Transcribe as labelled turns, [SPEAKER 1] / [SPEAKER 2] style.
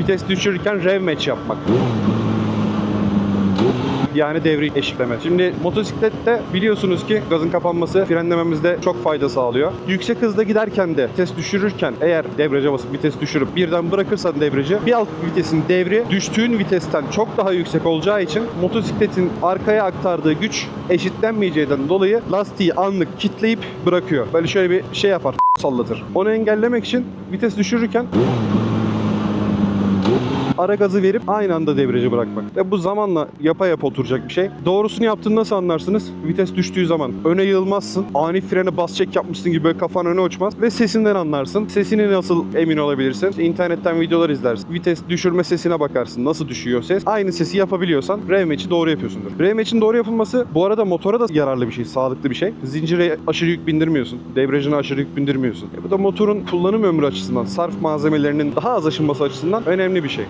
[SPEAKER 1] vites düşürürken rev match yapmak. Yani devri eşikleme. Şimdi motosiklette biliyorsunuz ki gazın kapanması frenlememizde çok fayda sağlıyor. Yüksek hızda giderken de vites düşürürken eğer debriyaja basıp vites düşürüp birden bırakırsan debriyajı bir alt vitesin devri düştüğün vitesten çok daha yüksek olacağı için motosikletin arkaya aktardığı güç eşitlenmeyeceğinden dolayı lastiği anlık kitleyip bırakıyor. Böyle şöyle bir şey yapar sallatır. Onu engellemek için vites düşürürken ara gazı verip aynı anda debriyajı bırakmak. Ve bu zamanla yapa yapa oturacak bir şey. Doğrusunu yaptığını nasıl anlarsınız? Vites düştüğü zaman öne yığılmazsın. Ani frene bas çek yapmışsın gibi böyle kafan öne uçmaz. Ve sesinden anlarsın. Sesini nasıl emin olabilirsin? İşte internetten videolar izlersin. Vites düşürme sesine bakarsın. Nasıl düşüyor ses? Aynı sesi yapabiliyorsan rev match'i doğru yapıyorsundur. Rev match'in doğru yapılması bu arada motora da yararlı bir şey. Sağlıklı bir şey. Zincire aşırı yük bindirmiyorsun. Debriyajına aşırı yük bindirmiyorsun. E bu da motorun kullanım ömrü açısından, sarf malzemelerinin daha az aşınması açısından önemli bir şey.